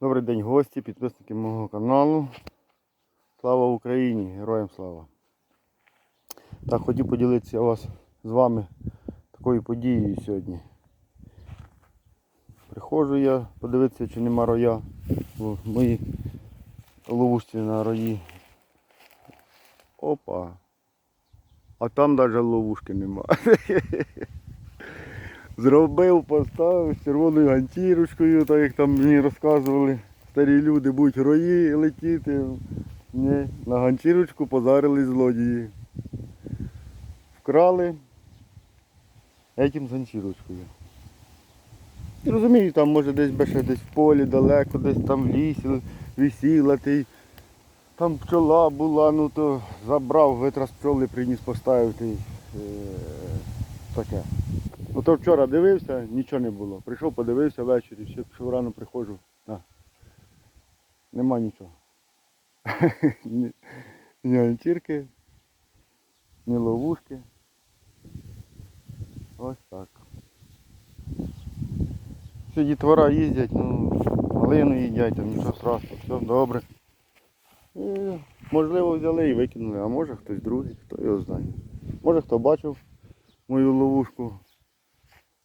Добрий день, гості, підписники мого каналу. Слава Україні! Героям слава! Так, хотів поділитися вас з вами такою подією сьогодні. Приходжу я подивитися, чи нема роя в моїй ловушці на рої. Опа! А там навіть ловушки нема. Зробив, поставив з червоною ганчірочкою, так як там мені розказували. Старі люди будуть рої летіти. Ні, на ганчірочку позарили злодії. Вкрали этим з ганчірочкою. Розумію, там може десь ще десь в полі далеко, десь там в лісі висіла, ти, там пчола була, ну то забрав, витрас пчоли, приніс поставив ти, е, таке. Ну то вчора дивився, нічого не було. Прийшов, подивився ввечері, ще пішов рано приходжу. На. Нема нічого. ні, ні ганчірки, ні ловушки. Ось так. Всі дітвора їздять, ну, малину їдять, там нічого страшного, все добре. І, можливо, взяли і викинули, а може хтось другий, хто його знає. Може хто бачив мою ловушку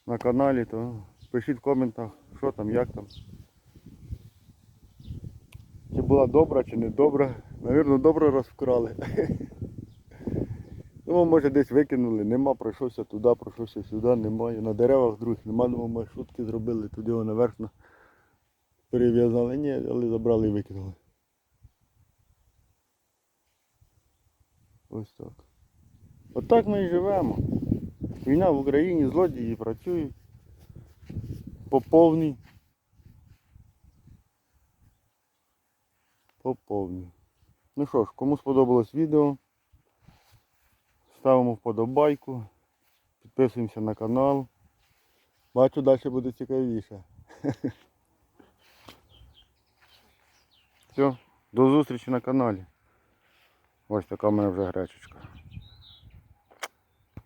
на каналі, то пишіть в коментах, що там, як там. Чи була добра, чи не добра. Навірно, добре розвкрали. Ну, може десь викинули, нема, пройшовся туди, пройшовся сюди, немає. На деревах других нема, думаю, маршрутки зробили, туди його наверх на- перев'язали. Ні, але забрали і викинули. Ось так. Отак ми і живемо. Війна в Україні, злодії працюють. По повній. По повній. Ну що ж, кому сподобалось відео, ставимо вподобайку, підписуємося на канал. Бачу, далі буде цікавіше. Все, до зустрічі на каналі. Ось така в мене вже гречечка.